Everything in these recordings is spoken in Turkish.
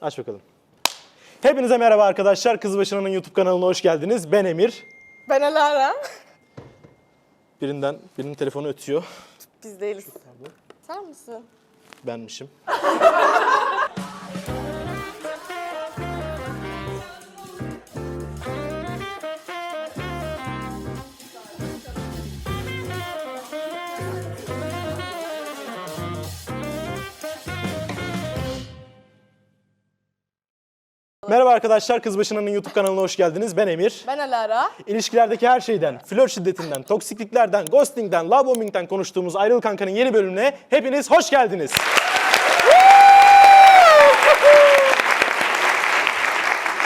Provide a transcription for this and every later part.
Aç bakalım. Hepinize merhaba arkadaşlar. Kızbaşı'nın YouTube kanalına hoş geldiniz. Ben Emir. Ben Alara. Birinden, birinin telefonu ötüyor. Biz değiliz. Sen misin? Benmişim. Merhaba arkadaşlar, Kızbaşı'nın YouTube kanalına hoş geldiniz. Ben Emir. Ben Alara. İlişkilerdeki her şeyden, flört şiddetinden, toksikliklerden, ghostingden, love bombing'den konuştuğumuz Ayrıl Kanka'nın yeni bölümüne hepiniz hoş geldiniz.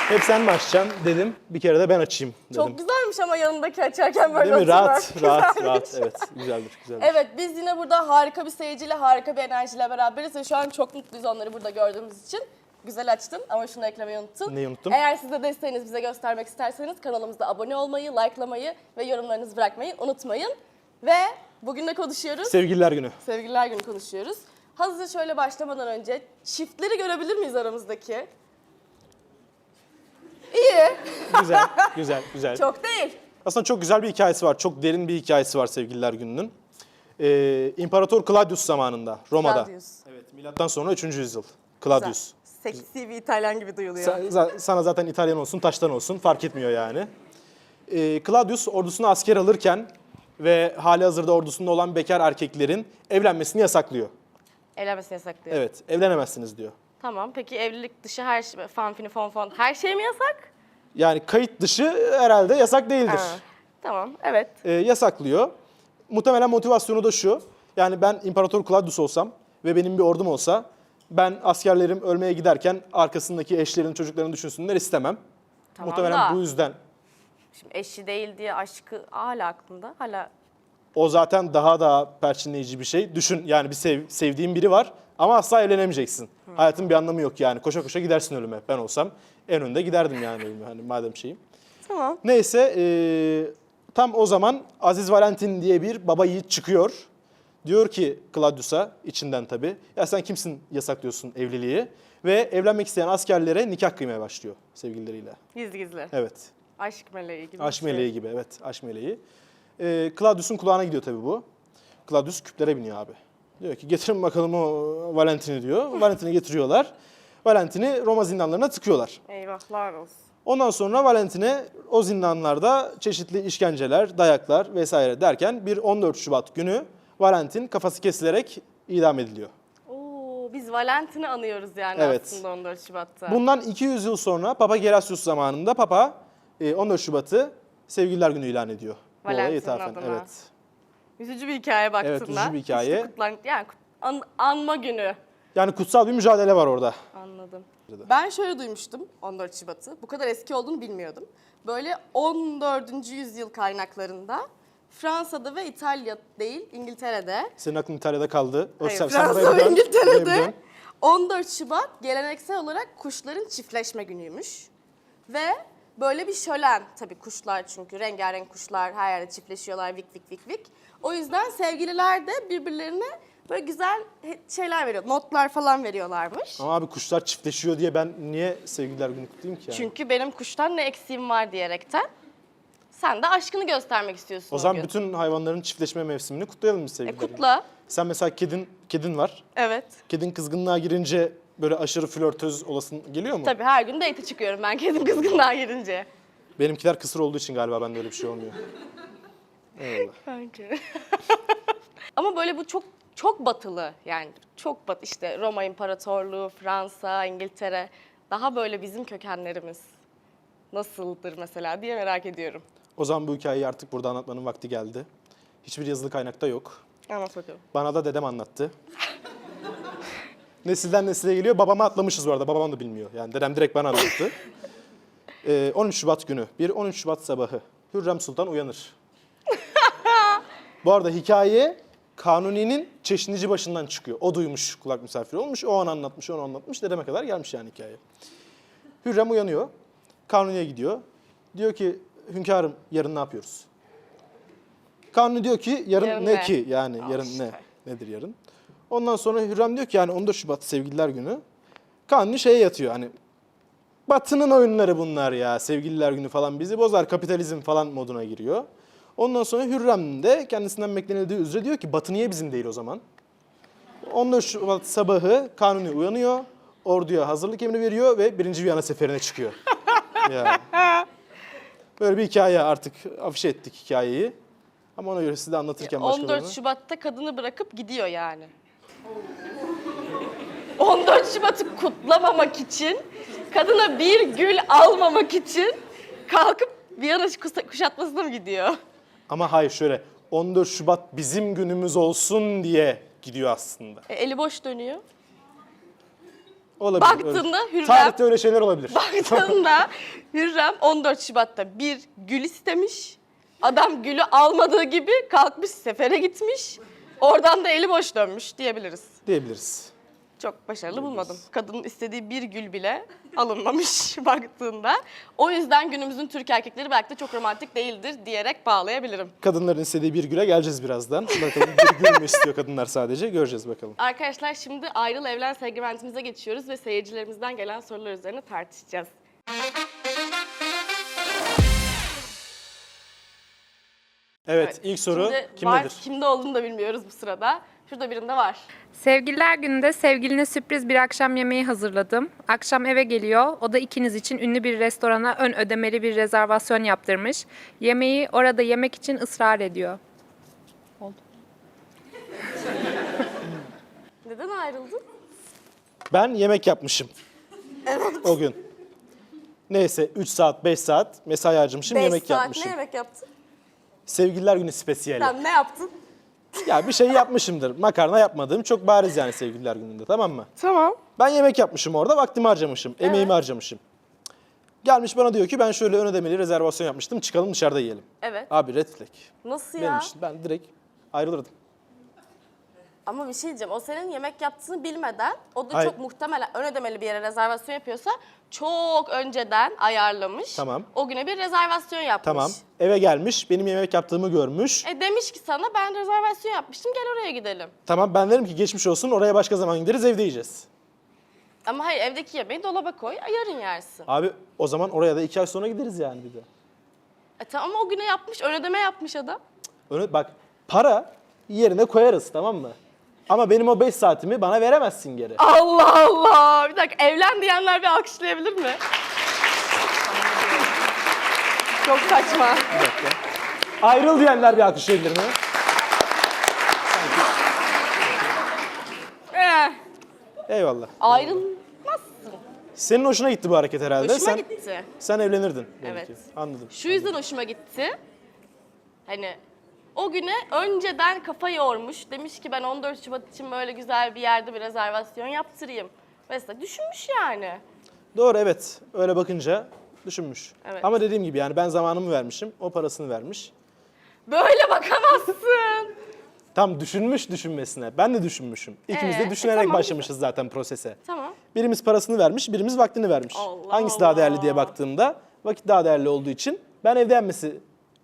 Hep sen mi açacaksın dedim. Bir kere de ben açayım dedim. Çok güzelmiş ama yanındaki açarken böyle Değil mi? oturmak. Rahat, rahat, Güzelmiş. rahat. Evet, güzeldir, güzeldir. Evet biz yine burada harika bir seyirciyle, harika bir enerjiyle beraberiz ve şu an çok mutluyuz onları burada gördüğümüz için. Güzel açtın ama şunu eklemeyi unuttun. Neyi unuttum? Eğer siz de desteğinizi bize göstermek isterseniz kanalımıza abone olmayı, likelamayı ve yorumlarınızı bırakmayı unutmayın. Ve bugün ne konuşuyoruz? Sevgililer günü. Sevgililer günü konuşuyoruz. Hazır şöyle başlamadan önce çiftleri görebilir miyiz aramızdaki? İyi. Güzel, güzel, güzel. Çok değil. Aslında çok güzel bir hikayesi var. Çok derin bir hikayesi var Sevgililer Günü'nün. Ee, İmparator Claudius zamanında, Roma'da. Claudius. Evet, milattan sonra 3. yüzyıl. Claudius. Seksi bir İtalyan gibi duyuluyor. Sa- sana zaten İtalyan olsun, taştan olsun fark etmiyor yani. Ee, Claudius ordusuna asker alırken ve hali hazırda ordusunda olan bekar erkeklerin evlenmesini yasaklıyor. Evlenmesini yasaklıyor. Evet, evlenemezsiniz diyor. Tamam. Peki evlilik dışı her şey, fanfini fon fon her şey mi yasak? Yani kayıt dışı herhalde yasak değildir. Ha. Tamam. Evet. Ee, yasaklıyor. Muhtemelen motivasyonu da şu. Yani ben İmparator Claudius olsam ve benim bir ordum olsa ben askerlerim ölmeye giderken arkasındaki eşlerin çocuklarını düşünsünler istemem. Tamam Muhtemelen da. bu yüzden Şimdi eşi değil diye aşkı hala aklında. Hala O zaten daha da perçinleyici bir şey. Düşün yani bir sev- sevdiğin biri var ama asla evlenemeyeceksin. Hayatın bir anlamı yok yani. Koşa koşa gidersin ölüme. Ben olsam en önde giderdim yani ölüme hani madem şeyim. Tamam. Neyse eee, tam o zaman Aziz Valentin diye bir baba yiğit çıkıyor. Diyor ki Claudius'a içinden tabii. Ya sen kimsin yasaklıyorsun evliliği? Ve evlenmek isteyen askerlere nikah kıymaya başlıyor sevgilileriyle. gizli gizli. Evet. Aşk meleği gibi. Aşk şey. meleği gibi evet aşk meleği. Ee, Claudius'un kulağına gidiyor tabii bu. Claudius küplere biniyor abi. Diyor ki getirin bakalım o Valentin'i diyor. Valentin'i getiriyorlar. Valentin'i Roma zindanlarına tıkıyorlar. Eyvahlar olsun. Ondan sonra Valentin'e o zindanlarda çeşitli işkenceler, dayaklar vesaire derken bir 14 Şubat günü Valentin kafası kesilerek idam ediliyor. Oo, biz Valentin'i anıyoruz yani Evet. aslında 14 Şubat'ta. Bundan 200 yıl sonra Papa Gelasius zamanında Papa e, 14 Şubat'ı Sevgililer Günü ilan ediyor. Bu olaya Valentin'in adına. Evet. Üzücü bir hikaye baktığında. Evet, üzücü bir hikaye. İşte kutlan, yani kut- an- anma günü. Yani kutsal bir mücadele var orada. Anladım. Ben şöyle duymuştum 14 Şubat'ı. Bu kadar eski olduğunu bilmiyordum. Böyle 14. yüzyıl kaynaklarında Fransa'da ve İtalya değil İngiltere'de Senin aklın İtalya'da kaldı. O Hayır, sen- sen Fransa ve İngiltere'de dön. 14 Şubat geleneksel olarak kuşların çiftleşme günüymüş. Ve böyle bir şölen tabii kuşlar çünkü rengarenk kuşlar her yerde çiftleşiyorlar vik vik vik vik. O yüzden sevgililer de birbirlerine böyle güzel he- şeyler veriyor, notlar falan veriyorlarmış. Ama abi kuşlar çiftleşiyor diye ben niye Sevgililer Günü kutlayayım ki yani? Çünkü benim kuştan ne eksiğim var diyerekten sen de aşkını göstermek istiyorsun o zaman gün. bütün hayvanların çiftleşme mevsimini kutlayalım biz E, Sevgililer Günü. kutla. Sen mesela kedin kedin var. Evet. Kedin kızgınlığa girince böyle aşırı flörtöz olasın geliyor mu? Tabii her gün date çıkıyorum ben kedim kızgınlığa girince. Benimkiler kısır olduğu için galiba bende öyle bir şey olmuyor. Eyvallah. Bence. Ama böyle bu çok çok batılı yani çok bat işte Roma İmparatorluğu, Fransa, İngiltere daha böyle bizim kökenlerimiz nasıldır mesela diye merak ediyorum. O zaman bu hikayeyi artık burada anlatmanın vakti geldi. Hiçbir yazılı kaynakta yok. Anlat bakalım. Bana da dedem anlattı. Nesilden nesile geliyor. Babama atlamışız bu arada. Babam da bilmiyor. Yani dedem direkt bana anlattı. Ee, 13 Şubat günü. Bir 13 Şubat sabahı. Hürrem Sultan uyanır. bu arada hikaye Kanuni'nin çeşnici başından çıkıyor. O duymuş kulak misafiri olmuş. O an anlatmış, onu anlatmış. Dedeme kadar gelmiş yani hikaye. Hürrem uyanıyor. Kanuni'ye gidiyor. Diyor ki hünkârım yarın ne yapıyoruz? Kanuni diyor ki yarın, Yarın ne ne? ki yani Al yarın işte. ne? Nedir yarın? Ondan sonra Hürrem diyor ki yani 14 Şubat Sevgililer Günü. Kanuni şeye yatıyor hani Batı'nın oyunları bunlar ya. Sevgililer günü falan bizi bozar. Kapitalizm falan moduna giriyor. Ondan sonra Hürrem de kendisinden beklenildiği üzere diyor ki Batı niye bizim değil o zaman? 14 Şubat sabahı Kanuni uyanıyor. Orduya hazırlık emri veriyor ve birinci Viyana seferine çıkıyor. ya. Böyle bir hikaye artık afişe ettik hikayeyi. Ama ona göre size anlatırken 14 başkalarına. Şubat'ta kadını bırakıp gidiyor yani. 14 Şubat'ı kutlamamak için, kadına bir gül almamak için kalkıp Viyana kuşatmasına mı gidiyor? Ama hayır şöyle 14 Şubat bizim günümüz olsun diye gidiyor aslında. E, eli boş dönüyor. Olabilir. Baktığında. Hürrem- Tarihte öyle şeyler olabilir. Baktığında Hürrem 14 Şubat'ta bir gül istemiş. Adam gülü almadığı gibi kalkmış sefere gitmiş. Oradan da eli boş dönmüş diyebiliriz. diyebiliriz. Çok başarılı bulmadım. Kadının istediği bir gül bile alınmamış baktığında. O yüzden günümüzün Türk erkekleri belki de çok romantik değildir diyerek bağlayabilirim. Kadınların istediği bir güle geleceğiz birazdan. Bakalım bir gül mü istiyor kadınlar sadece göreceğiz bakalım. Arkadaşlar şimdi ayrıl evlen segmentimize geçiyoruz ve seyircilerimizden gelen sorular üzerine tartışacağız. Evet, ilk soru Şimdi kimdedir? Var, kimde olduğunu da bilmiyoruz bu sırada. Şurada birinde var. Sevgililer gününde sevgiline sürpriz bir akşam yemeği hazırladım. Akşam eve geliyor. O da ikiniz için ünlü bir restorana ön ödemeli bir rezervasyon yaptırmış. Yemeği orada yemek için ısrar ediyor. Neden ayrıldın? Ben yemek yapmışım. Evet. O gün. Neyse 3 saat 5 saat mesai harcamışım 5 yemek saat yapmışım. ne yemek yaptın? Sevgililer günü spesiyeli. Sen ne yaptın? Ya bir şey yapmışımdır. Makarna yapmadığım çok bariz yani sevgililer gününde tamam mı? Tamam. Ben yemek yapmışım orada vaktimi harcamışım. Emeğimi harcamışım. Gelmiş bana diyor ki ben şöyle ön ödemeli rezervasyon yapmıştım çıkalım dışarıda yiyelim. Evet. Abi red flag. Nasıl Benim ya? için ben direkt ayrılırdım. Ama bir şey diyeceğim. O senin yemek yaptığını bilmeden o da Hayır. çok muhtemelen ön ödemeli bir yere rezervasyon yapıyorsa Çok önceden ayarlamış. Tamam. O güne bir rezervasyon yapmış. Tamam. Eve gelmiş benim yemek yaptığımı görmüş. E demiş ki sana ben rezervasyon yapmıştım gel oraya gidelim. Tamam ben derim ki geçmiş olsun oraya başka zaman gideriz evde yiyeceğiz. Ama hayır evdeki yemeği dolaba koy yarın yersin. Abi o zaman oraya da iki ay sonra gideriz yani bir de. E tamam ama o güne yapmış ön ödeme yapmış adam. Öyle, bak para yerine koyarız tamam mı? Ama benim o 5 saatimi bana veremezsin geri. Allah Allah. Bir dakika evlen diyenler bir alkışlayabilir mi? Çok saçma. Ayrıl diyenler bir alkışlayabilir mi? Eh, Eyvallah. ayrılmazsın. Senin hoşuna gitti bu hareket herhalde. Hoşuma sen, gitti. Sen evlenirdin. belki. Evet. Anladım. Şu yüzden hoşuma gitti. Hani o güne önceden kafa yormuş. Demiş ki ben 14 Şubat için böyle güzel bir yerde bir rezervasyon yaptırayım. Mesela düşünmüş yani. Doğru evet. Öyle bakınca düşünmüş. Evet. Ama dediğim gibi yani ben zamanımı vermişim. O parasını vermiş. Böyle bakamazsın. Tam düşünmüş düşünmesine. Ben de düşünmüşüm. İkimiz Ee, de e, düşünerek tamam. başlamışız zaten prosese. tamam. Birimiz parasını vermiş, birimiz vaktini vermiş. Allah Hangisi daha değerli Allah. diye baktığımda vakit daha değerli olduğu için ben evde yenmesi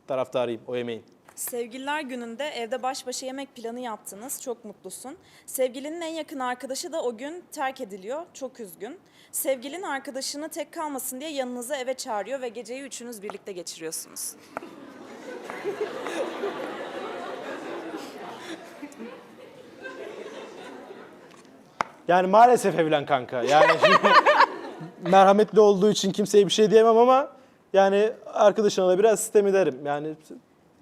taraftarıyım o yemeğin. Sevgililer gününde evde baş başa yemek planı yaptınız. Çok mutlusun. Sevgilinin en yakın arkadaşı da o gün terk ediliyor. Çok üzgün. Sevgilin arkadaşını tek kalmasın diye yanınıza eve çağırıyor ve geceyi üçünüz birlikte geçiriyorsunuz. Yani maalesef evlen kanka. Yani merhametli olduğu için kimseye bir şey diyemem ama yani arkadaşına da biraz sistem ederim. Yani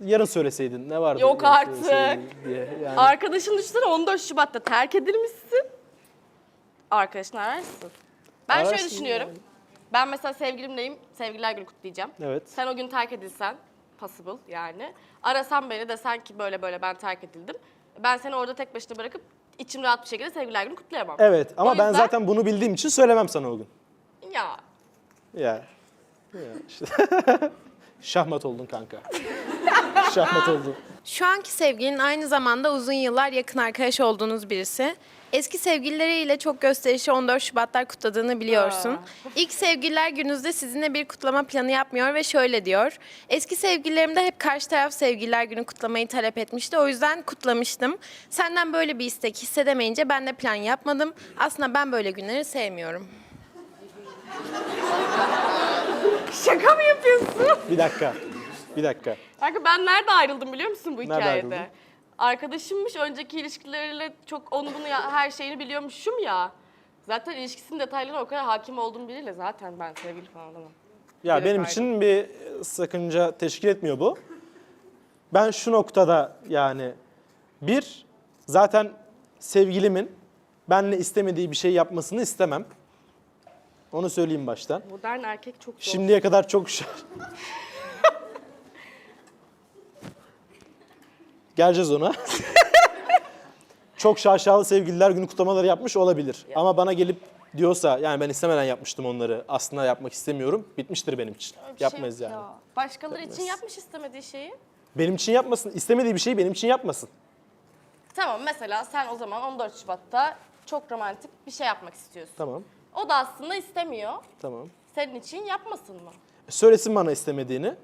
yarın söyleseydin ne vardı? Yok yarın artık. söyleseydin Diye. Yani Arkadaşın düşünsene 14 Şubat'ta terk edilmişsin. Arkadaşını ararsın. Ben şöyle Ararsın düşünüyorum. yani. Ben mesela sevgilimleyim. Sevgililer günü kutlayacağım. Evet. Sen o gün terk edilsen, possible yani. Arasan beni desen ki böyle böyle ben terk edildim. Ben seni orada tek başına bırakıp içim rahat bir şekilde sevgililer günü kutlayamam. Evet ama O ben yüzden- zaten bunu bildiğim için söylemem sana o gün. Ya Ya. ya işte. Şahmat oldun kanka. Şahmat oldun. Şu anki sevgilin aynı zamanda uzun yıllar yakın arkadaş olduğunuz birisi. Eski sevgilileriyle çok gösterişli 14 Şubatlar kutladığını biliyorsun. İlk sevgililer gününüzde sizinle bir kutlama planı yapmıyor ve şöyle diyor. Eski sevgililerim de hep karşı taraf sevgililer günü kutlamayı talep etmişti. O yüzden kutlamıştım. Senden böyle bir istek hissedemeyince ben de plan yapmadım. Aslında ben böyle günleri sevmiyorum. Şaka mı yapıyorsun? Bir dakika. Bir dakika. Kanka ben nerede ayrıldım biliyor musun bu Nerede hikayede? ayrıldın? Arkadaşımmış önceki ilişkileriyle çok onu bunu ya, her şeyini biliyormuşum ya. Zaten ilişkisinin detaylarına o kadar hakim olduğum biriyle zaten ben sevgili falan olamam. Ya Direkt benim ayrı. için bir sakınca teşkil etmiyor bu. Ben şu noktada yani bir zaten sevgilimin benle istemediği bir şey yapmasını istemem. Onu söyleyeyim baştan. Modern erkek çok zor. Şimdiye kadar çok şa- Geleceğiz ona. çok şaşalı sevgililer günü kutlamaları yapmış olabilir. Ama bana gelip diyorsa yani ben istemeden yapmıştım onları. Aslında yapmak istemiyorum. Bitmiştir benim için. Bir şey Yapmayız yok yani. ya. Başkaları için yapmış istemediği şeyi. Benim için yapmasın. İstemediği bir şeyi benim için yapmasın. Tamam mesela sen o zaman 14 Şubat'ta çok romantik bir şey yapmak istiyorsun. Tamam. O da aslında istemiyor. Tamam. Senin için yapmasın mı? Söylesin bana istemediğini.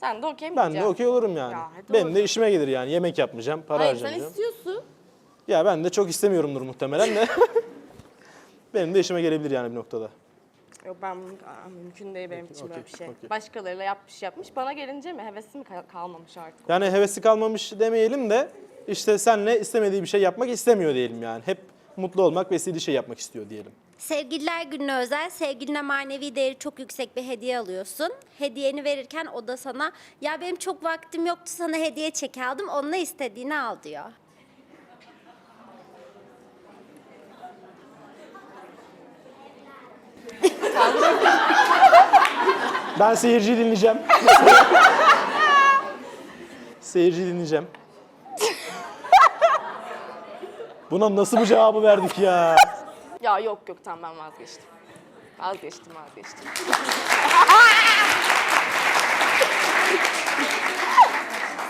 Sen de okey mi Ben de diyeceksin? okey olurum yani. Ya, doğru. Benim de işime gelir yani. Yemek yapmayacağım, para Hayır sen harcamayacağım. istiyorsun. Ya ben de çok istemiyorumdur muhtemelen de. Benim de işime gelebilir yani bir noktada. Yok ben aa, mümkün değil benim için böyle okey, bir şey. okey. Başkalarıyla yapmış yapmış. Bana gelince mi hevesi mi kal- kalmamış artık? Yani hevesi kalmamış demeyelim de işte senle istemediği bir şey yapmak istemiyor diyelim yani. Hep mutlu olmak ve istediği şey yapmak istiyor diyelim. Sevgililer gününe özel sevgiline manevi değeri çok yüksek bir hediye alıyorsun. Hediyeni verirken o da sana ya benim çok vaktim yoktu sana hediye çeki aldım onunla istediğini al diyor. Ben seyirciyi dinleyeceğim. seyirciyi dinleyeceğim. Buna nasıl bu cevabı verdik ya? Ya yok yok tamam ben vazgeçtim. Vazgeçtim vazgeçtim.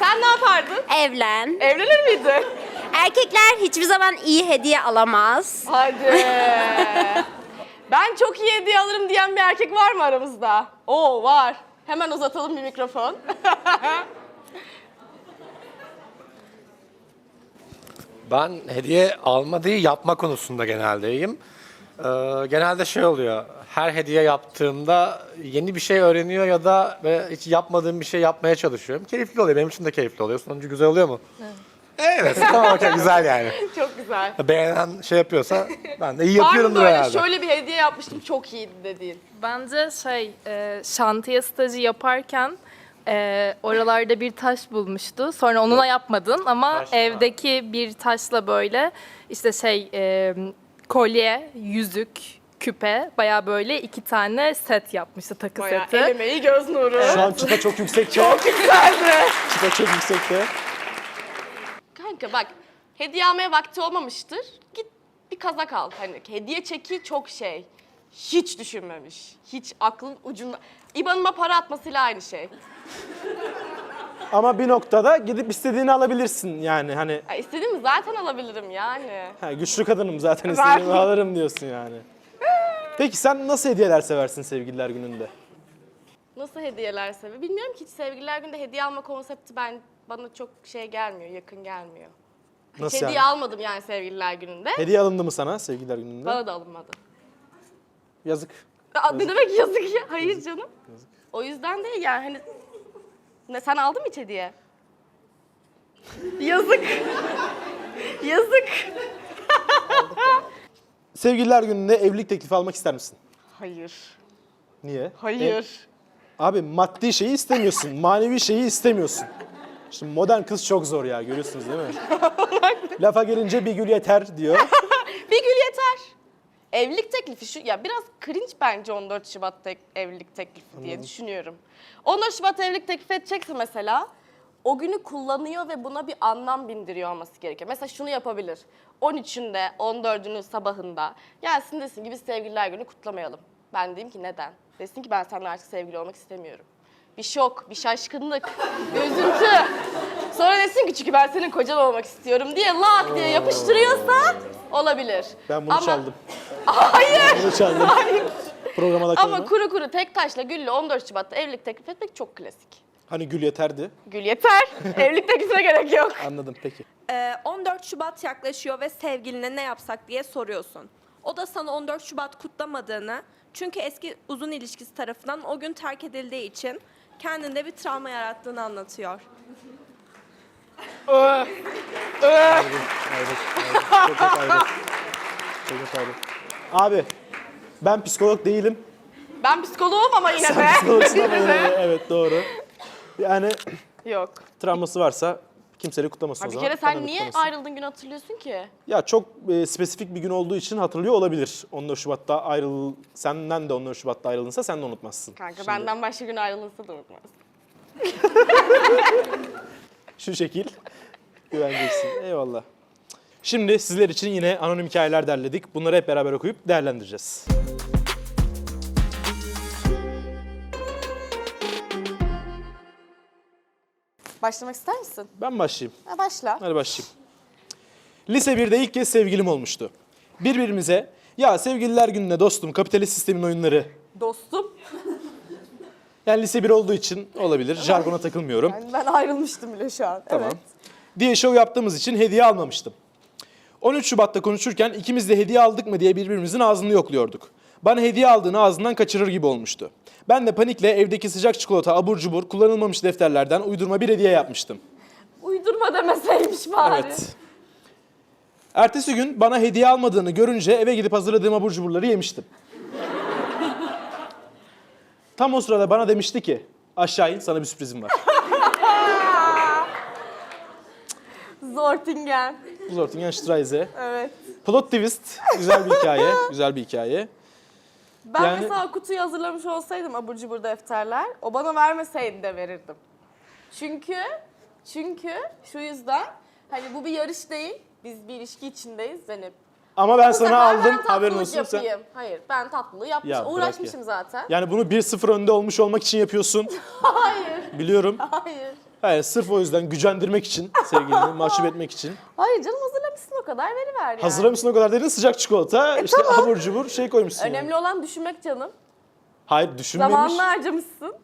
Sen ne yapardın? Evlen. Evlenir miydin? Erkekler hiçbir zaman iyi hediye alamaz. Hadi. ben çok iyi hediye alırım diyen bir erkek var mı aramızda? Oo var. Hemen uzatalım bir mikrofon. Ben hediye alma değil yapma konusunda geneldeyim. Ee, genelde şey oluyor. Her hediye yaptığımda yeni bir şey öğreniyor ya da hiç yapmadığım bir şey yapmaya çalışıyorum. Keyifli oluyor. Benim için de keyifli oluyor. Sonucu güzel oluyor mu? Evet. tamam okey güzel yani. çok güzel. Beğenen şey yapıyorsa ben de iyi Var mı yapıyorumdur böyle herhalde. şöyle bir hediye yapmıştım çok iyiydi dediğin? Bence şey, e, şantiye stajı yaparken e, oralarda bir taş bulmuştu. Sonra onunla yapmadın ama Taş, evdeki bir taşla böyle işte şey e, kolye, yüzük, küpe baya böyle iki tane set yapmıştı takı Bayağı seti. el emeği göz nuru. Şu an çıta çok yüksekte. Güzeldi. Çıta çok yüksekte. Kanka bak hediye almaya vakti olmamıştır. Git bir kazak al. Hani hediye çeki çok şey. Hiç düşünmemiş. Hiç aklın ucunda. İbanıma para atmasıyla aynı şey. Ama bir noktada gidip istediğini alabilirsin yani hani Ya istediğimi zaten alabilirim yani. ha, güçlü kadınım zaten istediğimi alırım diyorsun yani. Peki sen nasıl hediyeler seversin sevgililer gününde? Nasıl hediyeler seviyor? Bilmiyorum ki hiç sevgililer günde hediye alma konsepti ben bana çok şey gelmiyor, yakın gelmiyor. Hiç Nasıl hediye yani? almadım yani sevgililer gününde. Hediye alındı mı sana sevgililer gününde? Bana da alınmadı. Yazık. Aa, ne demek yazık ya? Hayır canım. O yüzden değil yani hani... Ne, sen aldın mı hiç hediye? yazık. yazık. Sevgililer gününde evlilik teklifi almak ister misin? Hayır. Niye? Hayır. E, abi maddi şeyi istemiyorsun, manevi şeyi istemiyorsun. Şimdi modern kız çok zor ya görüyorsunuz değil mi? Lafa gelince bir gül yeter diyor. Evlilik teklifi şu ya biraz cringe bence 14 Şubat tek, evlilik teklifi diye düşünüyorum. 14 Şubat evlilik teklif edecekse mesela o günü kullanıyor ve buna bir anlam bindiriyor olması gerekiyor. Mesela şunu yapabilir. 13'ünde, 14'ünün sabahında gelsin desin ki biz sevgililer günü kutlamayalım. Ben diyeyim ki neden? Desin ki ben seninle artık sevgili olmak istemiyorum. Bir şok, bir şaşkınlık, bir üzüntü. Sonra desin ki çünkü ben senin kocan olmak istiyorum diye lak diye yapıştırıyorsa olabilir. Ben bunu Ama- çaldım. Hayır. Çaldım. Programa da koyma. Ama kuru kuru tek taşla Gül'le 14 Şubat'ta evlilik teklif etmek çok klasik. Hani gül yeterdi. Gül yeter. evlilik teklifine gerek yok. Anladım peki. Ee, 14 Şubat yaklaşıyor ve sevgiline ne yapsak diye soruyorsun. O da sana 14 Şubat kutlamadığını, çünkü eski uzun ilişkisi tarafından o gün terk edildiği için kendinde bir travma yarattığını anlatıyor. Ayrı. Ayrı. Çok çok ayrı. Çok ayrı. Abi ben psikolog değilim. Ben psikoloğum ama yine de. Sen psikologsun ama yine de evet doğru. Yani Yok. travması varsa kimseyle kutlamasın o Bir zaman. kere sen niye kutlamasın. ayrıldığın günü hatırlıyorsun ki? Ya çok e, spesifik bir gün olduğu için hatırlıyor olabilir. 14 Şubat'ta ayrıl senden de 14 Şubat'ta ayrılınsa sen de unutmazsın. Kanka Şimdi benden başka gün ayrılırsa da unutmaz. Şu şekil güveneceksin. Eyvallah. Şimdi sizler için yine anonim hikayeler derledik. Bunları hep beraber okuyup değerlendireceğiz. Başlamak ister misin? Ben başlayayım. Ha, başla. Hadi başlayayım. Lise 1'de ilk kez sevgilim olmuştu. Birbirimize ya sevgililer gününe dostum kapitalist sistemin oyunları. Dostum. Yani lise 1 olduğu için olabilir. Jargona takılmıyorum. Yani ben ayrılmıştım bile şu an. Tamam. Evet. Diye show yaptığımız için hediye almamıştım. 13 Şubat'ta konuşurken ikimiz de hediye aldık mı diye birbirimizin ağzını yokluyorduk. Bana hediye aldığını ağzından kaçırır gibi olmuştu. Ben de panikle evdeki sıcak çikolata, abur cubur, kullanılmamış defterlerden uydurma bir hediye yapmıştım. Uydurma demeseymiş bari. Evet. Ertesi gün bana hediye almadığını görünce eve gidip hazırladığım abur cuburları yemiştim. Tam o sırada bana demişti ki aşağı in sana bir sürprizim var. Zortingen. Zortingen Streise. Evet. Plot twist. Güzel bir hikaye. Güzel bir hikaye. Ben Yani- mesela kutuyu hazırlamış olsaydım abur cubur defterler, o bana vermeseydi de verirdim. Çünkü, çünkü şu yüzden hani bu bir yarış değil, biz bir ilişki içindeyiz Zeynep. Ama ben Bu sana aldım. ben Haberin olsun sen. yapayım. Hayır, ben tatlılığı yapmışım. Ya Uğraşmışım ya. zaten. Yani bunu 1-0 önde olmuş olmak için yapıyorsun. Hayır, Biliyorum. hayır. Hayır, sırf o yüzden gücendirmek için sevgilini, mahcup etmek için. Hayır canım hazırlamışsın o kadar veriver yani. Hazırlamışsın o kadar dedin sıcak çikolata, işte abur cubur şey koymuşsun. yani. Önemli olan düşünmek canım. Hayır düşünmemiş. Zamanını harcamışsın.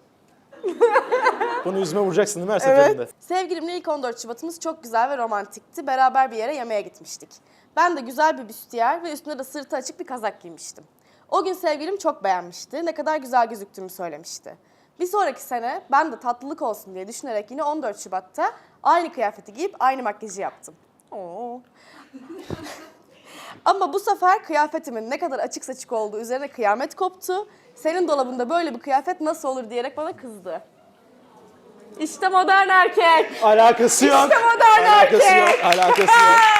Bunu yüzüme vuracaksın değil mi her seferinde? Sevgilimle ilk 14 Şubat'ımız çok güzel ve romantikti. Beraber bir yere yemeğe gitmiştik. Ben de güzel bir büstiyer ve üstünde de sırtı açık bir kazak giymiştim. O gün sevgilim çok beğenmişti. Ne kadar güzel gözüktüğümü söylemişti. Bir sonraki sene ben de tatlılık olsun diye düşünerek yine 14 Şubat'ta aynı kıyafeti giyip aynı makyajı yaptım. Oo. Ama bu sefer kıyafetimin ne kadar açık saçık olduğu üzerine kıyamet koptu. Senin dolabında böyle bir kıyafet nasıl olur diyerek bana kızdı. İşte modern erkek. Alakası yok. İşte modern alakası erkek. yok. Alakası yok.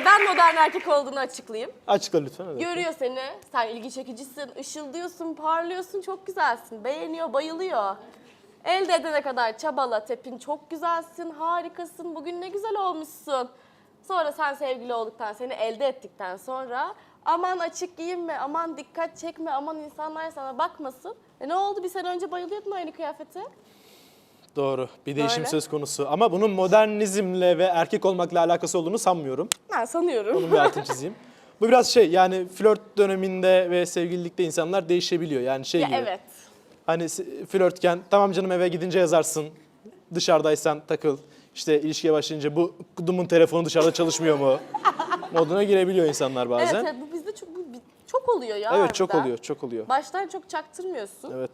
Neden modern erkek olduğunu açıklayayım. Açıkla lütfen. hadi. Görüyor seni, sen ilgi çekicisin, ışıldıyorsun, parlıyorsun, çok güzelsin. Beğeniyor, bayılıyor. Elde edene kadar çabala, tepin, çok güzelsin, harikasın, bugün ne güzel olmuşsun. Sonra sen sevgili olduktan, seni elde ettikten sonra aman açık giyinme, aman dikkat çekme, aman insanlar sana bakmasın. E ne oldu bir sene önce bayılıyordun aynı kıyafete? Doğru. Bir değişim Böyle. söz konusu. Ama bunun modernizmle ve erkek olmakla alakası olduğunu sanmıyorum. Ben sanıyorum. Onun bir altını çizeyim. Bu biraz şey yani flört döneminde ve sevgililikte insanlar değişebiliyor. Yani şey Ya gibi. evet. Hani se- flörtken tamam canım eve gidince yazarsın. Dışarıdaysan takıl. İşte ilişkiye başlayınca bu kudumun telefonu dışarıda çalışmıyor mu? Moduna girebiliyor insanlar bazen. Evet, evet bu bizde çok, bu bi- çok oluyor ya. Evet, çok harbiden. oluyor, çok oluyor. Baştan çok çaktırmıyorsun. Evet.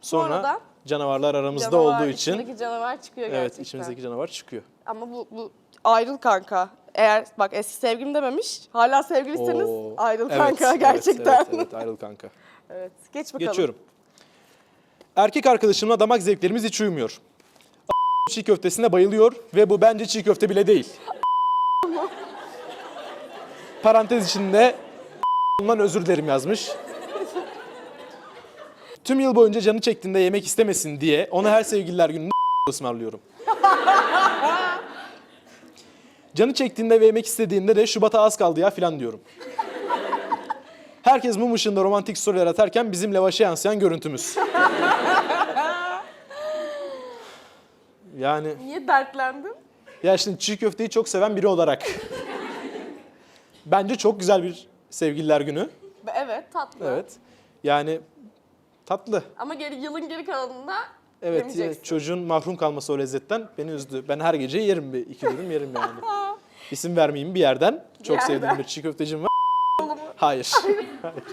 Sonra Sonradan canavarlar aramızda Canavar, olduğu için içindeki canavar çıkıyor evet gerçekten. içimizdeki canavar çıkıyor. Ama bu, bu ayrıl kanka. Eğer bak eski sevgilim dememiş. Hala sevgilisiniz. Oo. Ayrıl Evet, kanka evet, gerçekten. Evet, evet, ayrıl kanka. Evet, Geç bakalım. Geçiyorum. Erkek arkadaşımla damak zevklerimiz hiç uymuyor. çiğ köftesine bayılıyor ve bu bence çiğ köfte bile değil. Parantez içinde ondan özür dilerim yazmış. Tüm yıl boyunca canı çektiğinde yemek istemesin diye ona her sevgililer gününde ısmarlıyorum. Canı çektiğinde ve yemek istediğinde de Şubat'a az kaldı ya filan diyorum. Herkes mum ışığında romantik storyler atarken bizim lavaşa yansıyan görüntümüz. Yani Niye dertlendin? ya şimdi çiğ köfteyi çok seven biri olarak bence çok güzel bir sevgililer günü. Evet tatlı. Evet. Yani tatlı. Ama geri, yılın geri kalanında Evet yemeyeceksin. çocuğun mahrum kalması o lezzetten beni üzdü. Ben her gece yerim bir iki dürüm yerim yani. İsim vermeyeyim bir yerden. Çok yerden. sevdiğim bir çiğ köftecim var. Hayır. Hayır.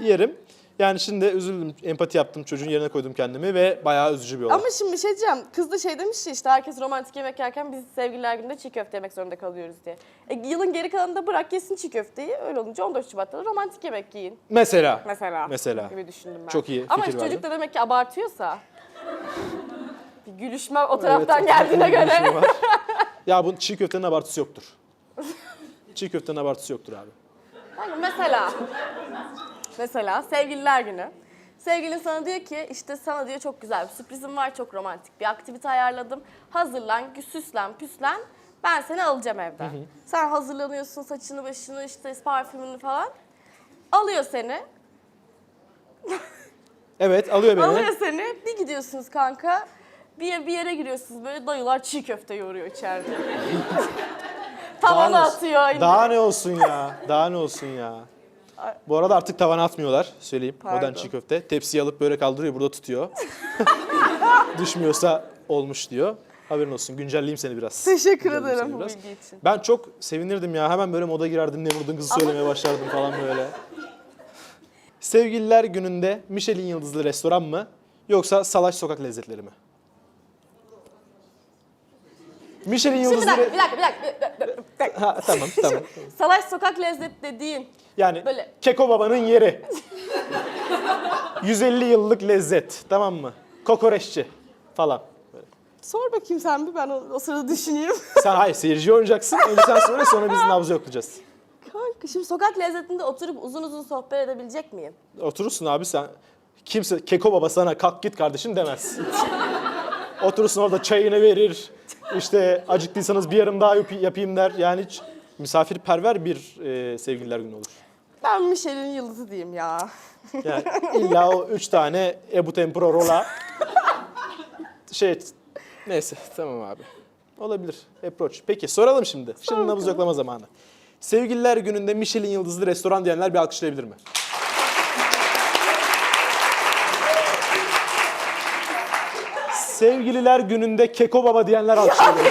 Yerim. Yani şimdi üzüldüm, empati yaptım, çocuğun yerine koydum kendimi ve bayağı üzücü bir olay. Ama şimdi bir şey diyeceğim. Kız da şey demiş ya işte herkes romantik yemek yerken biz sevgililer gününde çiğ köfte yemek zorunda kalıyoruz diye. E, yılın geri kalanında bırak yesin çiğ köfteyi. Öyle olunca 14 Şubat'ta da romantik yemek yiyin. Mesela. Mesela. Mesela. Gibi düşündüm ben. Çok iyi Ama fikir çocuk verdin. da demek ki abartıyorsa. bir gülüşme o taraftan Evet, geldiğine göre. var. ya bu çiğ köftenin abartısı yoktur. Çiğ köftenin abartısı yoktur abi. Yani mesela. Mesela sevgililer günü. Sevgilin sana diyor ki işte sana diyor çok güzel bir sürprizim var, çok romantik bir aktivite ayarladım. Hazırlan, süslen, püslen. Ben seni alacağım evden. Sen hazırlanıyorsun, saçını, başını, işte parfümünü falan. Alıyor seni, Evet alıyor beni. alıyor seni. Bir gidiyorsunuz kanka. Bir, bir yere giriyorsunuz böyle dayılar çiğ köfte yoğuruyor içeride. Tavana atıyor. Daha ne olsun ya? Daha ne olsun ya? Bu arada artık tavana atmıyorlar söyleyeyim. Modern Pardon. çiğ köfte. Tepsiye alıp böyle kaldırıyor burada tutuyor. Düşmüyorsa olmuş diyor. Haberin olsun güncelleyeyim seni biraz. Teşekkür Güncelleyeyim ederim seni bu biraz. bilgi için. Ben çok sevinirdim ya. Hemen böyle moda girerdim. Ne vurdun kızı söylemeye başlardım falan böyle. Sevgililer gününde Michelin yıldızlı restoran mı? Yoksa salaş sokak lezzetleri mi? Michelin Şimdi bir yıldızlı... dakika, bir dakika, bir dakika. bir dakika, bir dakika. Ha, tamam tamam. Salaş sokak lezzet dediğin Yani Böyle- Keko Baba'nın yeri. 150 yıllık lezzet tamam mı? Kokoreççi falan. Böyle. Sor bakayım sen bir ben o, o sırada düşüneyim. Sen hayır seyirci oynayacaksın. Önce sen söyle sonra biz nabzı yoklayacağız. Kanka şimdi sokak lezzetinde oturup uzun uzun sohbet edebilecek miyim? Oturursun abi sen. Kimse Keko Baba sana kalk git kardeşim demez. Oturursun orada çayını verir. İşte acıktıysanız bir yarım daha yap- yapayım der. Yani hiç misafirperver bir e, sevgililer günü olur. Ben Michelin yıldızı diyeyim ya. Yani illa o üç tane Ebu Tempura rola şey neyse tamam abi. Olabilir. Approach. Peki soralım şimdi. Şimdi nabız yoklama zamanı. Sevgililer gününde Michelin yıldızlı restoran diyenler bir alkışlayabilir mi? Sevgililer gününde Keko Baba diyenler alkışlayabilir mi?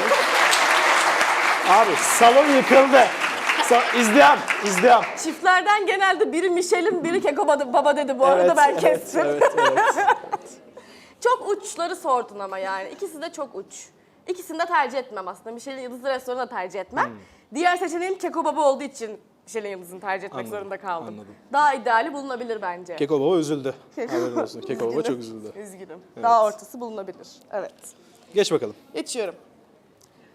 Abi salon yıkıldı. Sa- İzdiham, izdiham. Çiftlerden genelde biri Michelin, biri Keko baba- baba dedi bu arada ben evet, kestim. Evet, evet. Çok uçları sordun ama yani. İkisi de çok uç. İkisini de tercih etmem aslında. Michelin yıldızlı restoranı da tercih etmem. Diğer seçeneğim Keko Baba olduğu için Michelin yıldızını tercih etmek Anladım, zorunda kaldım. anladım. Daha ideali bulunabilir bence. Keko Baba üzüldü. Keko- Haberin olsun. Keko Baba çok üzüldü. Üzgünüm. Daha ortası bulunabilir. Evet. Geç bakalım. Geçiyorum.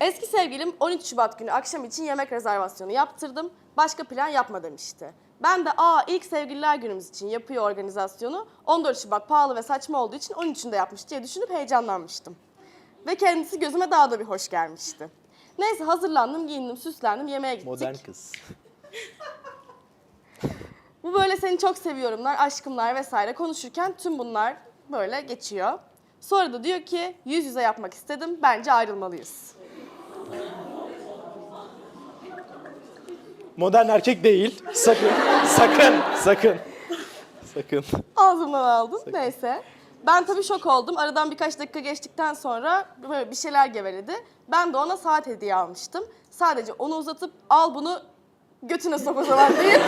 Eski sevgilim 13 Şubat günü akşam için yemek rezervasyonu yaptırdım. Başka plan yapma demişti. Ben de aa ilk sevgililer günümüz için yapıyor organizasyonu. 14 Şubat pahalı ve saçma olduğu için 13'ünde yapmış diye düşünüp heyecanlanmıştım. Ve kendisi gözüme daha da bir hoş gelmişti. Neyse hazırlandım, giyindim, süslendim, yemeğe gittik. Modern kız. Bu böyle seni çok seviyorumlar, aşkımlar vesaire konuşurken tüm bunlar böyle geçiyor. Sonra da diyor ki yüz yüze yapmak istedim, bence ayrılmalıyız. Modern erkek değil. Sakın, sakın, sakın. Sakın. Ağzımdan aldın. Neyse. Ben tabii şok oldum. Aradan birkaç dakika geçtikten sonra böyle bir şeyler geveledi. Ben de ona saat hediye almıştım. Sadece onu uzatıp al bunu götüne sok o zaman deyip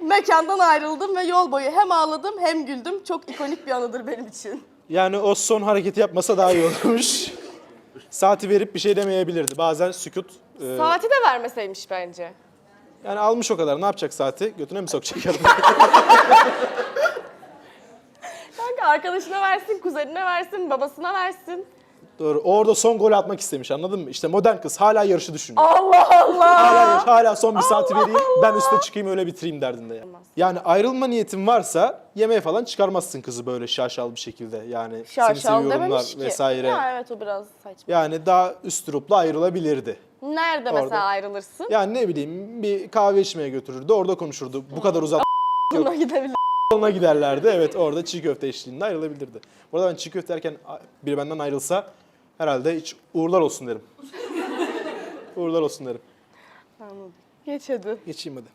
mekandan ayrıldım ve yol boyu hem ağladım hem güldüm. Çok ikonik bir anıdır benim için. Yani o son hareketi yapmasa daha iyi olurmuş. Saati verip bir şey demeyebilirdi. Bazen sükut. e, Saati de vermeseymiş bence. yani almış o kadar. Ne yapacak saati? Götüne mi sokacak yarın? Kanka arkadaşına versin, kuzenine versin, babasına versin. Doğru. Orada son gol atmak istemiş anladın mı? İşte modern kız hala yarışı düşünüyor. Allah Allah! Hala, hala son bir saati vereyim. Ben üste çıkayım öyle bitireyim derdinde ya. Yani ayrılma niyetin varsa yemeğe falan çıkarmazsın kızı böyle şaşal bir şekilde. Yani seni Şarşal seviyorumlar dememiş ki. vesaire. Ya evet o biraz saçma. Yani daha üstüruplu ayrılabilirdi. Nerede Orada. mesela ayrılırsın? Yani ne bileyim bir kahve içmeye götürürdü orada konuşurdu. Bu kadar uzat Buna gidebilir. yoluna giderlerdi. Evet orada çiğ köfte eşliğinde ayrılabilirdi. Bu arada ben çiğ köfte yerken biri benden ayrılsa herhalde hiç uğurlar olsun derim. uğurlar olsun derim. Geç hadi. Geçeyim hadi.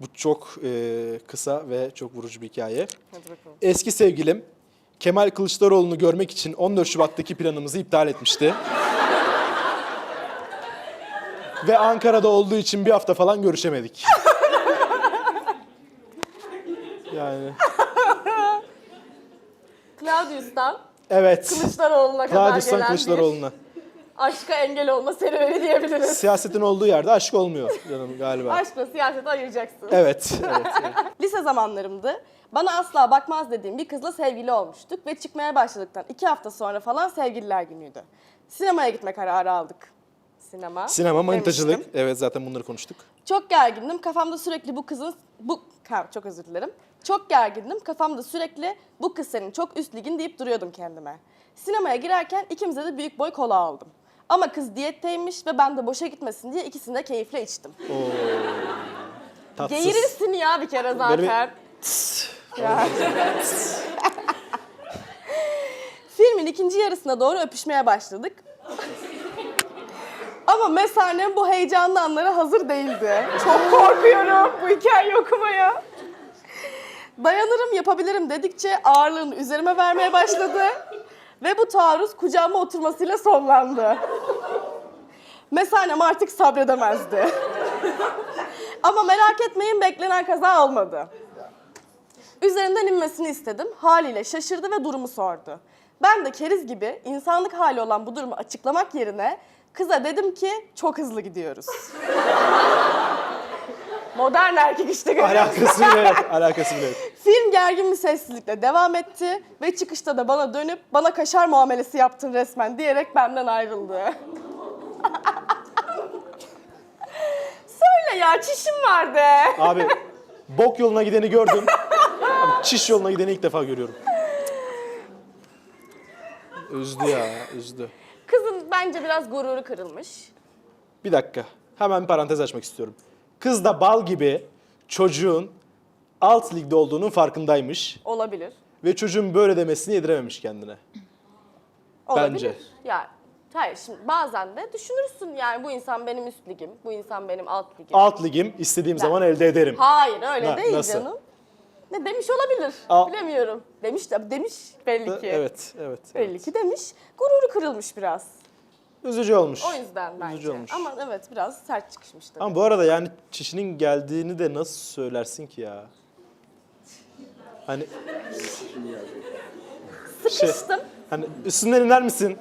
Bu çok e, kısa ve çok vurucu bir hikaye. Hadi bakalım. Eski sevgilim Kemal Kılıçdaroğlu'nu görmek için 14 Şubat'taki planımızı iptal etmişti. ve Ankara'da olduğu için bir hafta falan görüşemedik. yani Claudius'tan evet. Kılıçdaroğlu'na kadar Claudius'tan gelen Kılıçdaroğlu'na. bir aşka engel olma serüveni diyebiliriz. Siyasetin olduğu yerde aşk olmuyor canım galiba. Aşkla siyaseti ayıracaksın. Evet, evet. evet. Lise zamanlarımdı. Bana asla bakmaz dediğim bir kızla sevgili olmuştuk ve çıkmaya başladıktan iki hafta sonra falan sevgililer günüydü. Sinemaya gitme kararı aldık. Sinema. Sinema, manitacılık. demiştim. Evet zaten bunları konuştuk. Çok gergindim. Kafamda sürekli bu kızın... Bu... Çok özür dilerim. Çok gergindim. Kafamda sürekli bu kız senin çok üst ligin deyip duruyordum kendime. Sinemaya girerken ikimize de büyük boy kola aldım. Ama kız diyetteymiş ve ben de boşa gitmesin diye ikisini de keyifle içtim. Tatsız. Geğirirsin ya bir kere zaten. Ya. Filmin ikinci yarısına doğru öpüşmeye başladık. Ama mesanem bu heyecanlı anlara hazır değildi. Çok korkuyorum bu hikayeyi okumaya. Dayanırım, yapabilirim dedikçe ağırlığını üzerime vermeye başladı. Ve bu taarruz kucağıma oturmasıyla sonlandı. Mesanem artık sabredemezdi. Ama merak etmeyin beklenen kaza olmadı. Üzerinden inmesini istedim. Haliyle şaşırdı ve durumu sordu. Ben de keriz gibi insanlık hali olan bu durumu açıklamak yerine kıza dedim ki çok hızlı gidiyoruz. Modern erkek işte. Alakası bile yok. Alakası bile yok. Film gergin bir sessizlikle devam etti ve çıkışta da bana dönüp bana kaşar muamelesi yaptın resmen diyerek benden ayrıldı. Söyle ya çişim vardı. Abi bok yoluna gideni gördüm. Abi, çiş yoluna gideni ilk defa görüyorum. Üzdü ya, üzdü. Kızın bence biraz gururu kırılmış. Bir dakika. Hemen parantez açmak istiyorum. Kız da bal gibi çocuğun alt ligde olduğunun farkındaymış. Olabilir. Ve çocuğun böyle demesini yedirememiş kendine. Olabilir. Bence. Yani hayır şimdi bazen de düşünürsün yani bu insan benim üst ligim, bu insan benim alt ligim. Alt ligim istediğim zaman elde ederim. Hayır öyle Na- değil nasıl? canım. Ne demiş olabilir? Al- Bilemiyorum. Demiş de demiş belli ki. Evet, evet. Belli evet. ki demiş. Gururu kırılmış biraz. Üzücü olmuş. O yüzden bence. Üzücü olmuş. Ama evet biraz sert çıkmış tabii. Ama bu arada yani çişinin geldiğini de nasıl söylersin ki ya? Hani Sıkıştım. hani üstünden iner misin?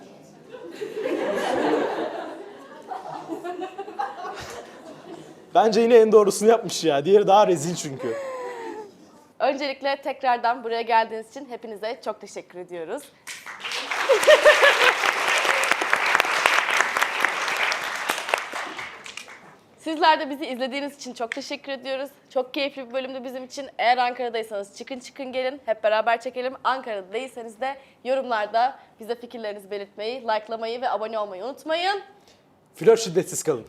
Bence yine en doğrusunu yapmış ya. Diğeri daha rezil çünkü. Öncelikle tekrardan buraya geldiğiniz için hepinize çok teşekkür ediyoruz. Sizler de bizi izlediğiniz için çok teşekkür ediyoruz. Çok keyifli bir bölümdü bizim için. Eğer Ankara'daysanız çıkın çıkın gelin. Hep beraber çekelim. Ankara'da değilseniz de yorumlarda bize fikirlerinizi belirtmeyi, likelamayı ve abone olmayı unutmayın. Flört şiddetsiz kalın.